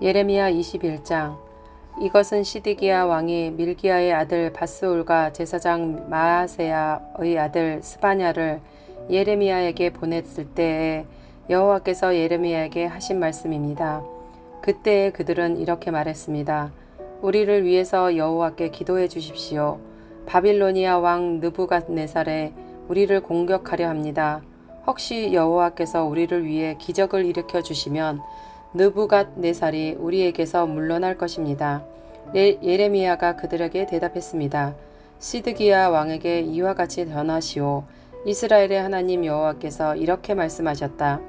예레미야 21장 이것은 시드기야 왕이 밀기야의 아들 바스올과 제사장 마아세야의 아들 스바냐를 예레미야에게 보냈을 때에 여호와께서 예레미야에게 하신 말씀입니다. 그때에 그들은 이렇게 말했습니다. 우리를 위해서 여호와께 기도해 주십시오. 바빌로니아 왕 느부갓네살에 우리를 공격하려 합니다. 혹시 여호와께서 우리를 위해 기적을 일으켜 주시면 느부갓네살이 우리에게서 물러날 것입니다. 예, 예레미야가 그들에게 대답했습니다. 시드기야 왕에게 이와 같이 전하시오. 이스라엘의 하나님 여호와께서 이렇게 말씀하셨다.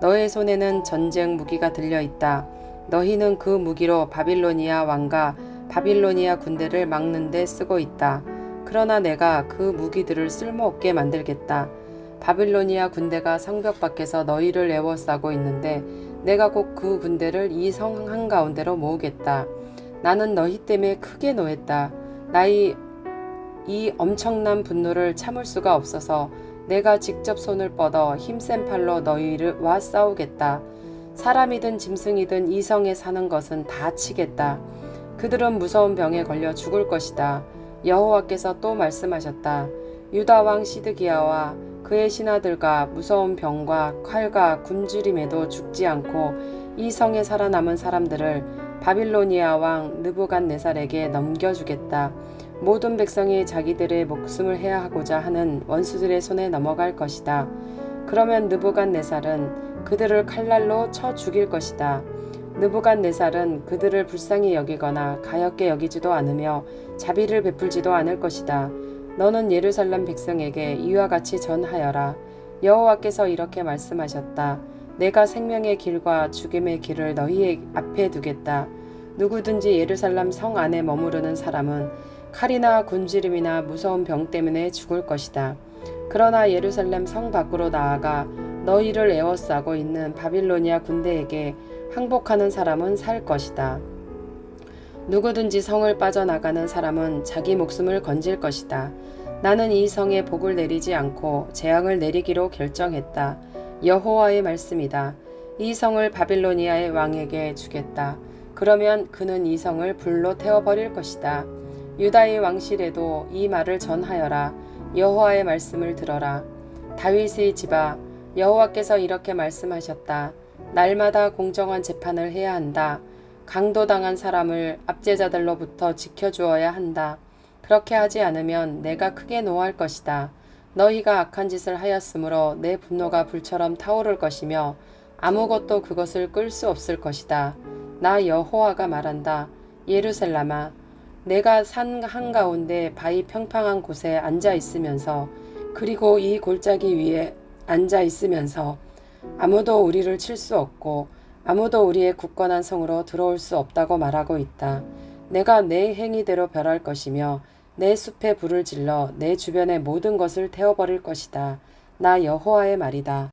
너의 손에는 전쟁 무기가 들려 있다. 너희는 그 무기로 바빌로니아 왕과 바빌로니아 군대를 막는 데 쓰고 있다. 그러나 내가 그 무기들을 쓸모없게 만들겠다. 바빌로니아 군대가 성벽 밖에서 너희를 에워싸고 있는데 내가 곧 그 군대를 이 성 한가운데로 모으겠다. 나는 너희 때문에 크게 노했다. 나의 이 엄청난 분노를 참을 수가 없어서 내가 직접 손을 뻗어 힘센 팔로 너희를 와 싸우겠다. 사람이든 짐승이든 이 성에 사는 것은 다 치겠다. 그들은 무서운 병에 걸려 죽을 것이다. 여호와께서 또 말씀하셨다. 유다 왕 시드기야와 그의 신하들과 무서운 병과 칼과 굶주림에도 죽지 않고 이 성에 살아남은 사람들을 바빌로니아 왕 느부갓네살에게 넘겨주겠다. 모든 백성이 자기들의 목숨을 해야 하고자 하는 원수들의 손에 넘어갈 것이다. 그러면 느부갓네살은 그들을 칼날로 쳐 죽일 것이다. 느부갓네살은 그들을 불쌍히 여기거나 가엽게 여기지도 않으며 자비를 베풀지도 않을 것이다. 너는 예루살렘 백성에게 이와 같이 전하여라. 여호와께서 이렇게 말씀하셨다. 내가 생명의 길과 죽음의 길을 너희의 앞에 두겠다. 누구든지 예루살렘 성 안에 머무르는 사람은 칼이나 굶주림이나 무서운 병 때문에 죽을 것이다. 그러나 예루살렘 성 밖으로 나아가 너희를 에워싸고 있는 바빌로니아 군대에게 항복하는 사람은 살 것이다. 누구든지 성을 빠져나가는 사람은 자기 목숨을 건질 것이다. 나는 이 성에 복을 내리지 않고 재앙을 내리기로 결정했다. 여호와의 말씀이다. 이 성을 바빌로니아의 왕에게 주겠다. 그러면 그는 이 성을 불로 태워버릴 것이다. 유다의 왕실에도 이 말을 전하여라. 여호와의 말씀을 들어라. 다윗의 집아, 여호와께서 이렇게 말씀하셨다. 날마다 공정한 재판을 해야 한다. 강도당한 사람을 압제자들로부터 지켜주어야 한다. 그렇게 하지 않으면 내가 크게 노할 것이다. 너희가 악한 짓을 하였으므로 내 분노가 불처럼 타오를 것이며 아무것도 그것을 끌 수 없을 것이다. 나 여호와가 말한다. 예루살렘아, 내가 산 한가운데 바위 평평한 곳에 앉아 있으면서 그리고 이 골짜기 위에 앉아 있으면서 아무도 우리를 칠 수 없고 아무도 우리의 굳건한 성으로 들어올 수 없다고 말하고 있다. 내가 내 행위대로 별할 것이며 내 숲에 불을 질러 내 주변의 모든 것을 태워버릴 것이다. 나 여호와의 말이다.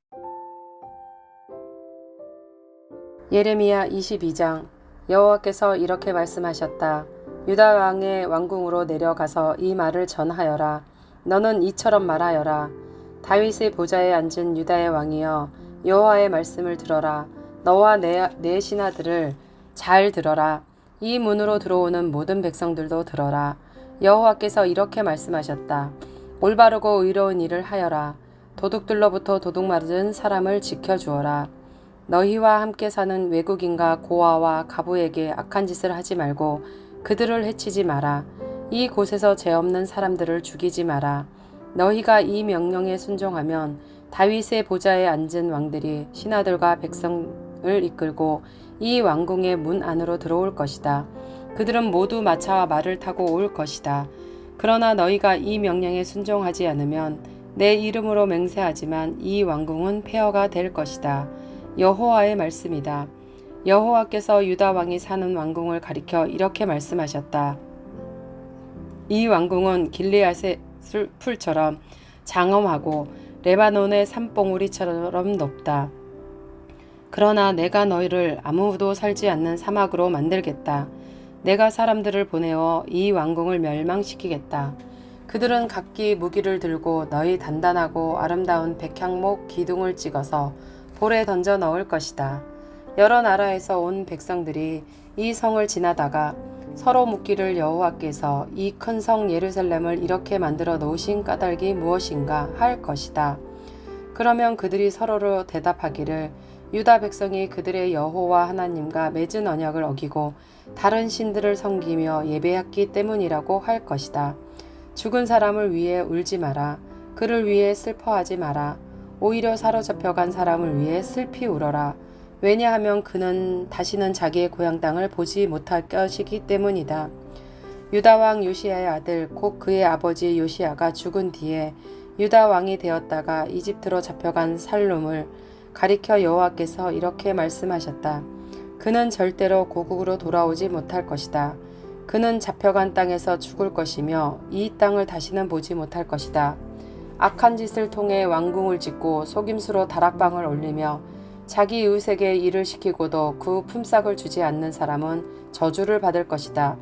예레미야 22장 여호와께서 이렇게 말씀하셨다. 유다 왕의 왕궁으로 내려가서 이 말을 전하여라. 너는 이처럼 말하여라. 다윗의 보좌에 앉은 유다의 왕이여 여호와의 말씀을 들어라. 너와 내, 내 신하들을 잘 들어라. 이 문으로 들어오는 모든 백성들도 들어라. 여호와께서 이렇게 말씀하셨다. 올바르고 의로운 일을 하여라. 도둑들로부터 도둑 맞은 사람을 지켜주어라. 너희와 함께 사는 외국인과 고아와 가부에게 악한 짓을 하지 말고 그들을 해치지 마라. 이 곳에서 죄 없는 사람들을 죽이지 마라. 너희가 이 명령에 순종하면 다윗의 보좌에 앉은 왕들이 신하들과 백성 을 이끌고 이 왕궁의 문 안으로 들어올 것이다. 그들은 모두 마차와 말을 타고 올 것이다. 그러나 너희가 이 명령에 순종하지 않으면 내 이름으로 맹세하지만 이 왕궁은 폐허가 될 것이다. 여호와의 말씀이다. 여호와께서 유다 왕이 사는 왕궁을 가리켜 이렇게 말씀하셨다. 이 왕궁은 길리앗의 풀처럼 장엄하고 레바논의 산봉우리처럼 높다. 그러나 내가 너희를 아무도 살지 않는 사막으로 만들겠다. 내가 사람들을 보내어 이 왕궁을 멸망시키겠다. 그들은 각기 무기를 들고 너희 단단하고 아름다운 백향목 기둥을 찍어서 볼에 던져 넣을 것이다. 여러 나라에서 온 백성들이 이 성을 지나다가 서로 묻기를 여호와께서 이 큰 성 예루살렘을 이렇게 만들어 놓으신 까닭이 무엇인가 할 것이다. 그러면 그들이 서로로 대답하기를 유다 백성이 그들의 여호와 하나님과 맺은 언약을 어기고 다른 신들을 섬기며 예배했기 때문이라고 할 것이다. 죽은 사람을 위해 울지 마라. 그를 위해 슬퍼하지 마라. 오히려 사로잡혀간 사람을 위해 슬피 울어라. 왜냐하면 그는 다시는 자기의 고향 땅을 보지 못할 것이기 때문이다. 유다 왕 요시야의 아들 곧 그의 아버지 요시야가 죽은 뒤에 유다 왕이 되었다가 이집트로 잡혀간 살룸을 가리켜 여호와께서 이렇게 말씀하셨다. 그는 절대로 고국으로 돌아오지 못할 것이다. 그는 잡혀간 땅에서 죽을 것이며 이 땅을 다시는 보지 못할 것이다. 악한 짓을 통해 왕궁을 짓고 속임수로 다락방을 올리며 자기 이웃에게 일을 시키고도 그 품삯을 주지 않는 사람은 저주를 받을 것이다.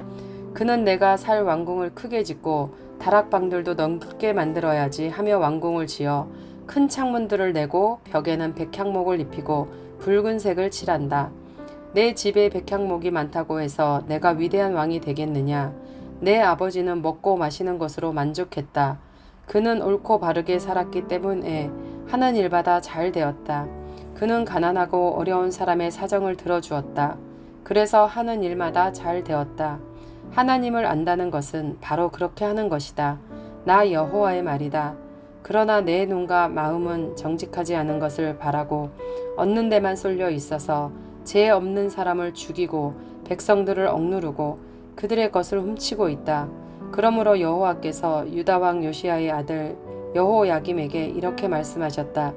그는 내가 살 왕궁을 크게 짓고 다락방들도 넓게 만들어야지 하며 왕궁을 지어 큰 창문들을 내고 벽에는 백향목을 입히고 붉은색을 칠한다. 내 집에 백향목이 많다고 해서 내가 위대한 왕이 되겠느냐? 내 아버지는 먹고 마시는 것으로 만족했다. 그는 옳고 바르게 살았기 때문에 하는 일마다 잘 되었다. 그는 가난하고 어려운 사람의 사정을 들어주었다. 그래서 하는 일마다 잘 되었다. 하나님을 안다는 것은 바로 그렇게 하는 것이다. 나 여호와의 말이다. 그러나 내 눈과 마음은 정직하지 않은 것을 바라고 얻는 데만 쏠려 있어서 죄 없는 사람을 죽이고 백성들을 억누르고 그들의 것을 훔치고 있다. 그러므로 여호와께서 유다 왕 요시아의 아들 여호야김에게 이렇게 말씀하셨다.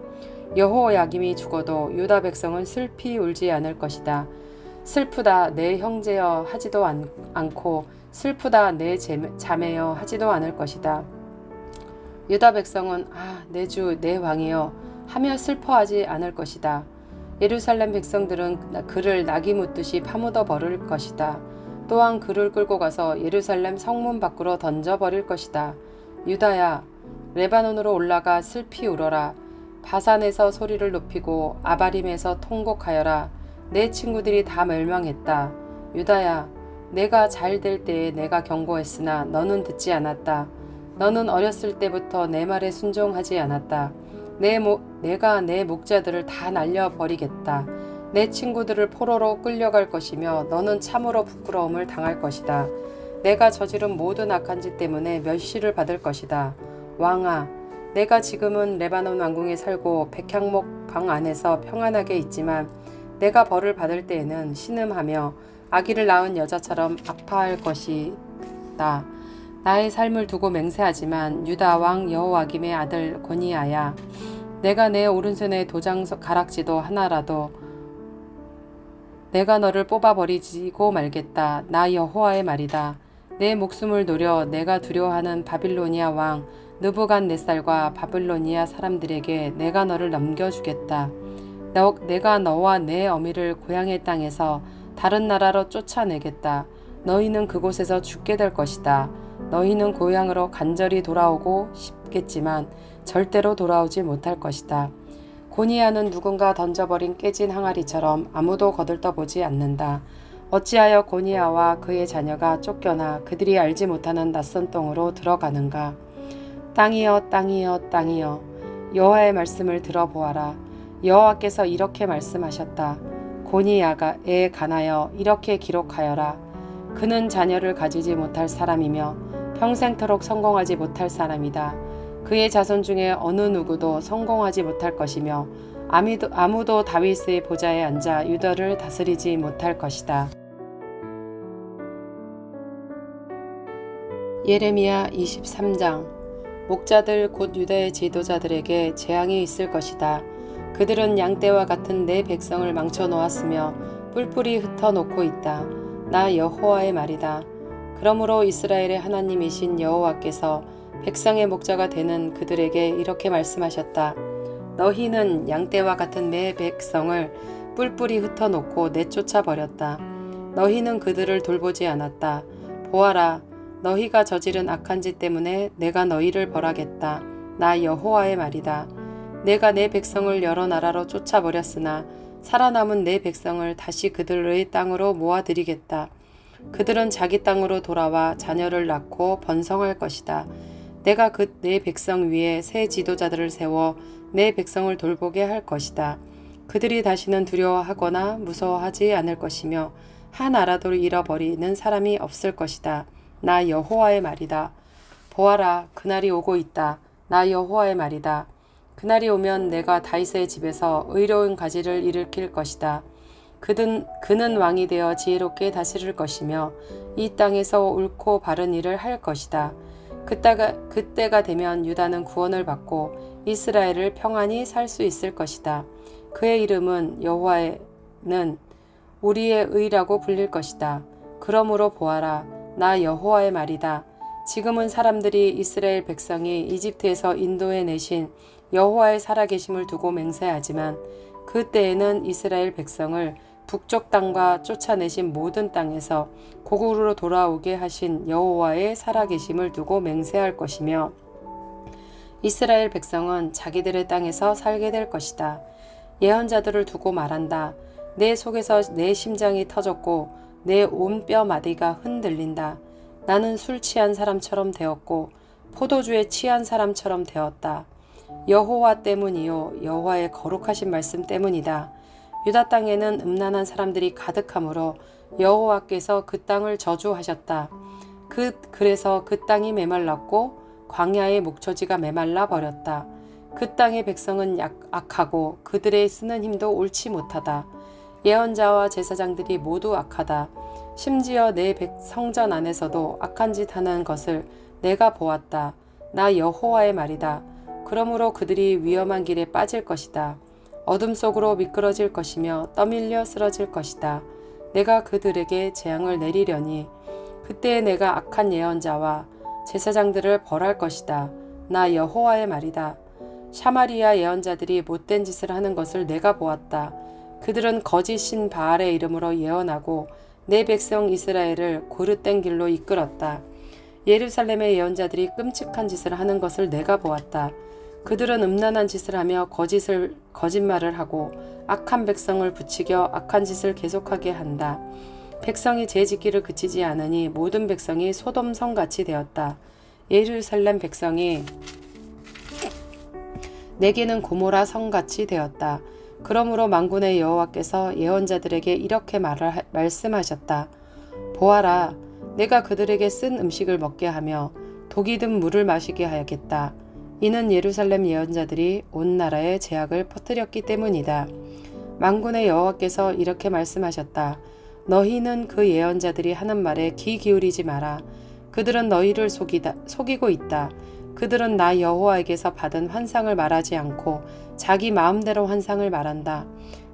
여호야김이 죽어도 유다 백성은 슬피 울지 않을 것이다. 슬프다 내 형제여 하지도 않, 않고 슬프다 내 자매여 하지도 않을 것이다. 유다 백성은 아 내 주 내 왕이여 하며 슬퍼하지 않을 것이다. 예루살렘 백성들은 그를 낙이 묻듯이 파묻어 버릴 것이다. 또한 그를 끌고 가서 예루살렘 성문 밖으로 던져 버릴 것이다. 유다야 레바논으로 올라가 슬피 울어라. 바산에서 소리를 높이고 아바림에서 통곡하여라. 내 친구들이 다 멸망했다. 유다야 내가 잘 될 때에 내가 경고했으나 너는 듣지 않았다. 너는 어렸을 때부터 내 말에 순종하지 않았다. 내 모, 내가 내 목자들을 다 날려버리겠다. 내 친구들을 포로로 끌려갈 것이며 너는 참으로 부끄러움을 당할 것이다. 내가 저지른 모든 악한 짓 때문에 멸시를 받을 것이다. 왕아, 내가 지금은 레바논 왕궁에 살고 백향목 방 안에서 평안하게 있지만 내가 벌을 받을 때에는 신음하며 아기를 낳은 여자처럼 아파할 것이다. 나의 삶을 두고 맹세하지만 유다 왕 여호와김의 아들 고니아야 내가 내 오른손에 도장 가락지도 하나라도 내가 너를 뽑아버리고 말겠다. 나 여호와의 말이다. 내 목숨을 노려 내가 두려워하는 바빌로니아 왕 느부갓네살과 바빌로니아 사람들에게 내가 너를 넘겨주겠다. 너, 내가 너와 내 어미를 고향의 땅에서 다른 나라로 쫓아내겠다. 너희는 그곳에서 죽게 될 것이다. 너희는 고향으로 간절히 돌아오고 싶겠지만 절대로 돌아오지 못할 것이다. 고니아는 누군가 던져버린 깨진 항아리처럼 아무도 거들떠보지 않는다. 어찌하여 고니아와 그의 자녀가 쫓겨나 그들이 알지 못하는 낯선 땅으로 들어가는가? 땅이여 땅이여 땅이여 여호와의 말씀을 들어보아라. 여호와께서 이렇게 말씀하셨다. 고니아가 에 가나여 이렇게 기록하여라. 그는 자녀를 가지지 못할 사람이며 평생토록 성공하지 못할 사람이다. 그의 자손 중에 어느 누구도 성공하지 못할 것이며 아무도, 아무도 다윗의 보좌에 앉아 유다를 다스리지 못할 것이다. 예레미야 23장 목자들 곧 유다의 지도자들에게 재앙이 있을 것이다. 그들은 양떼와 같은 내 백성을 망쳐 놓았으며 뿔뿔이 흩어 놓고 있다. 나 여호와의 말이다. 그러므로 이스라엘의 하나님이신 여호와께서 백성의 목자가 되는 그들에게 이렇게 말씀하셨다. 너희는 양떼와 같은 내 백성을 뿔뿔이 흩어놓고 내쫓아 버렸다. 너희는 그들을 돌보지 않았다. 보아라, 너희가 저지른 악한 짓 때문에 내가 너희를 벌하겠다. 나 여호와의 말이다. 내가 내 백성을 여러 나라로 쫓아버렸으나 살아남은 내 백성을 다시 그들의 땅으로 모아들이겠다. 그들은 자기 땅으로 돌아와 자녀를 낳고 번성할 것이다. 내가 그 내 백성 위에 새 지도자들을 세워 내 백성을 돌보게 할 것이다. 그들이 다시는 두려워하거나 무서워하지 않을 것이며 한 나라도 잃어버리는 사람이 없을 것이다. 나 여호와의 말이다. 보아라, 그날이 오고 있다. 나 여호와의 말이다. 그날이 오면 내가 다윗의 집에서 의로운 가지를 일으킬 것이다. 그는, 그는 왕이 되어 지혜롭게 다스릴 것이며 이 땅에서 옳고 바른 일을 할 것이다. 그때가, 그때가 되면 유다는 구원을 받고 이스라엘을 평안히 살 수 있을 것이다. 그의 이름은 여호와는 우리의 의라고 불릴 것이다. 그러므로 보아라, 나 여호와의 말이다. 지금은 사람들이 이스라엘 백성이 이집트에서 인도해 내신 여호와의 살아계심을 두고 맹세하지만 그때에는 이스라엘 백성을 북쪽 땅과 쫓아내신 모든 땅에서 고국으로 돌아오게 하신 여호와의 살아계심을 두고 맹세할 것이며 이스라엘 백성은 자기들의 땅에서 살게 될 것이다. 예언자들을 두고 말한다. 내 속에서 내 심장이 터졌고 내 온 뼈 마디가 흔들린다. 나는 술 취한 사람처럼 되었고 포도주에 취한 사람처럼 되었다. 여호와 때문이요 여호와의 거룩하신 말씀 때문이다. 유다 땅에는 음란한 사람들이 가득하므로 여호와께서 그 땅을 저주하셨다. 그 그래서 그 땅이 메말랐고 광야의 목초지가 메말라 버렸다. 그 땅의 백성은 약, 악하고 그들의 쓰는 힘도 옳지 못하다. 예언자와 제사장들이 모두 악하다. 심지어 내 백- 성전 안에서도 악한 짓 하는 것을 내가 보았다. 나 여호와의 말이다. 그러므로 그들이 위험한 길에 빠질 것이다. 어둠 속으로 미끄러질 것이며 떠밀려 쓰러질 것이다. 내가 그들에게 재앙을 내리려니 그때 내가 악한 예언자와 제사장들을 벌할 것이다. 나 여호와의 말이다. 샤마리아 예언자들이 못된 짓을 하는 것을 내가 보았다. 그들은 거짓 신 바알의 이름으로 예언하고 내 백성 이스라엘을 고르된 길로 이끌었다. 예루살렘의 예언자들이 끔찍한 짓을 하는 것을 내가 보았다. 그들은 음란한 짓을 하며 거짓을 거짓말을 하고 악한 백성을 부추겨 악한 짓을 계속하게 한다. 백성이 죄짓기를 그치지 않으니 모든 백성이 소돔 성같이 되었다. 예루살렘 백성이 내게는 고모라 성같이 되었다. 그러므로 만군의 여호와께서 예언자들에게 이렇게 말을 하- 말씀하셨다. 보아라, 내가 그들에게 쓴 음식을 먹게 하며 독이 든 물을 마시게 하겠다. 이는 예루살렘 예언자들이 온 나라에 제약을 퍼뜨렸기 때문이다. 만군의 여호와께서 이렇게 말씀하셨다. 너희는 그 예언자들이 하는 말에 귀 기울이지 마라. 그들은 너희를 속이다, 속이고 있다. 그들은 나 여호와에게서 받은 환상을 말하지 않고 자기 마음대로 환상을 말한다.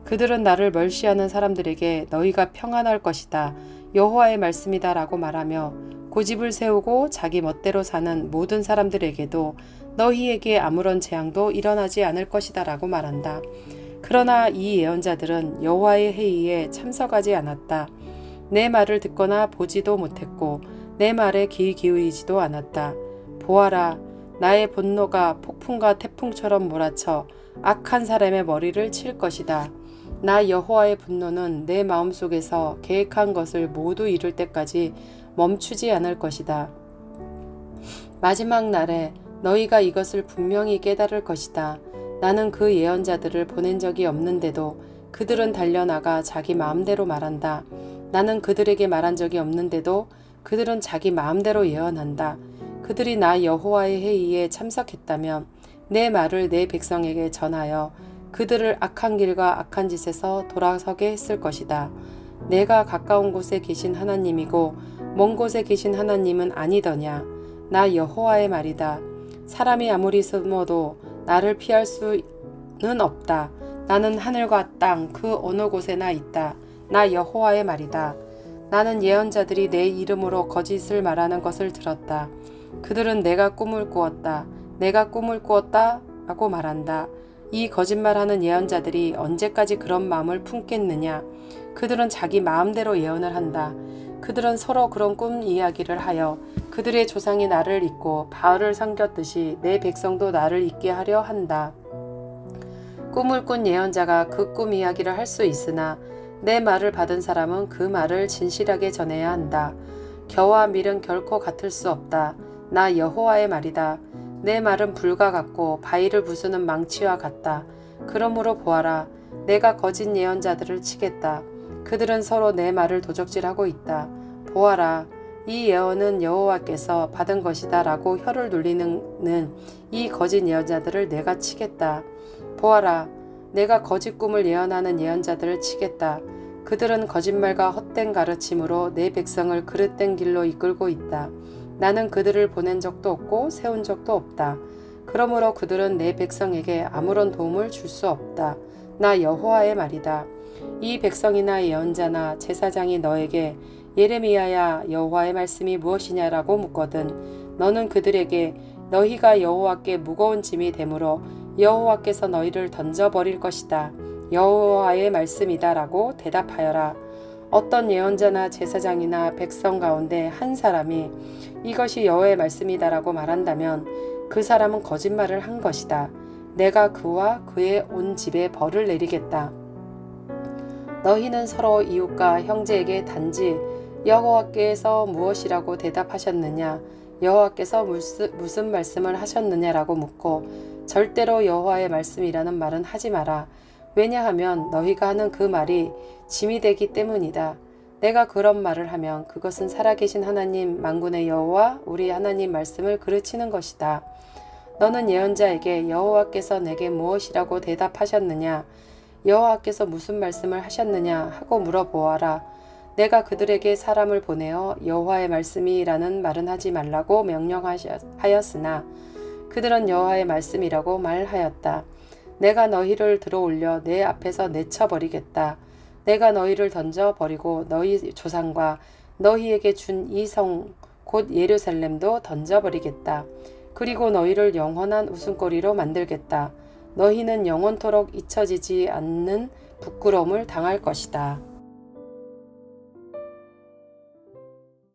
그들은 나를 멸시하는 사람들에게 너희가 평안할 것이다. 여호와의 말씀이다라고 말하며 고집을 세우고 자기 멋대로 사는 모든 사람들에게도 너희에게 아무런 재앙도 일어나지 않을 것이다라고 말한다. 그러나 이 예언자들은 여호와의 회의에 참석하지 않았다. 내 말을 듣거나 보지도 못했고 내 말에 귀 기울이지도 않았다. 보아라, 나의 분노가 폭풍과 태풍처럼 몰아쳐 악한 사람의 머리를 칠 것이다. 나 여호와의 분노는 내 마음속에서 계획한 것을 모두 이룰 때까지 멈추지 않을 것이다. 마지막 날에 너희가 이것을 분명히 깨달을 것이다. 나는 그 예언자들을 보낸 적이 없는데도 그들은 달려나가 자기 마음대로 말한다. 나는 그들에게 말한 적이 없는데도 그들은 자기 마음대로 예언한다. 그들이 나 여호와의 회의에 참석했다면 내 말을 내 백성에게 전하여 그들을 악한 길과 악한 짓에서 돌아서게 했을 것이다. 내가 가까운 곳에 계신 하나님이고 먼 곳에 계신 하나님은 아니더냐. 나 여호와의 말이다. 사람이 아무리 숨어도 나를 피할 수는 없다. 나는 하늘과 땅 그 어느 곳에나 있다. 나 여호와의 말이다. 나는 예언자들이 내 이름으로 거짓을 말하는 것을 들었다. 그들은 내가 꿈을 꾸었다. 내가 꿈을 꾸었다. 라고 말한다. 이 거짓말하는 예언자들이 언제까지 그런 마음을 품겠느냐? 그들은 자기 마음대로 예언을 한다. 그들은 서로 그런 꿈 이야기를 하여 그들의 조상이 나를 잊고 바알을 섬겼듯이 내 백성도 나를 잊게 하려 한다. 꿈을 꾼 예언자가 그 꿈 이야기를 할 수 있으나 내 말을 받은 사람은 그 말을 진실하게 전해야 한다. 겨와 밀은 결코 같을 수 없다. 나 여호와의 말이다. 내 말은 불과 같고 바위를 부수는 망치와 같다. 그러므로 보아라. 내가 거짓 예언자들을 치겠다. 그들은 서로 내 말을 도적질하고 있다. 보아라. 이 예언은 여호와께서 받은 것이다 라고 혀를 놀리는 이 거짓 예언자들을 내가 치겠다. 보아라. 내가 거짓 꿈을 예언하는 예언자들을 치겠다. 그들은 거짓말과 헛된 가르침으로 내 백성을 그릇된 길로 이끌고 있다. 나는 그들을 보낸 적도 없고 세운 적도 없다. 그러므로 그들은 내 백성에게 아무런 도움을 줄 수 없다. 나 여호와의 말이다. 이 백성이나 예언자나 제사장이 너에게 예레미야야 여호와의 말씀이 무엇이냐라고 묻거든 너는 그들에게 너희가 여호와께 무거운 짐이 되므로 여호와께서 너희를 던져 버릴 것이다. 여호와의 말씀이다라고 대답하여라. 어떤 예언자나 제사장이나 백성 가운데 한 사람이 이것이 여호와의 말씀이다라고 말한다면 그 사람은 거짓말을 한 것이다. 내가 그와 그의 온 집에 벌을 내리겠다. 너희는 서로 이웃과 형제에게 단지 여호와께서 무엇이라고 대답하셨느냐 여호와께서 무슨, 말씀을 하셨느냐라고 묻고 절대로 여호와의 말씀이라는 말은 하지 마라. 왜냐하면 너희가 하는 그 말이 짐이 되기 때문이다. 내가 그런 말을 하면 그것은 살아계신 하나님 만군의 여호와 우리 하나님 말씀을 그르치는 것이다. 너는 예언자에게 여호와께서 내게 무엇이라고 대답하셨느냐 여호와께서 무슨 말씀을 하셨느냐 하고 물어보아라. 내가 그들에게 사람을 보내어 여호와의 말씀이라는 말은 하지 말라고 명령하였으나 그들은 여호와의 말씀이라고 말하였다. 내가 너희를 들어올려 내 앞에서 내쳐버리겠다. 내가 너희를 던져 버리고 너희 조상과 너희에게 준 이 성 곧 예루살렘도 던져 버리겠다. 그리고 너희를 영원한 웃음거리로 만들겠다. 너희는 영원토록 잊혀지지 않는 부끄러움을 당할 것이다.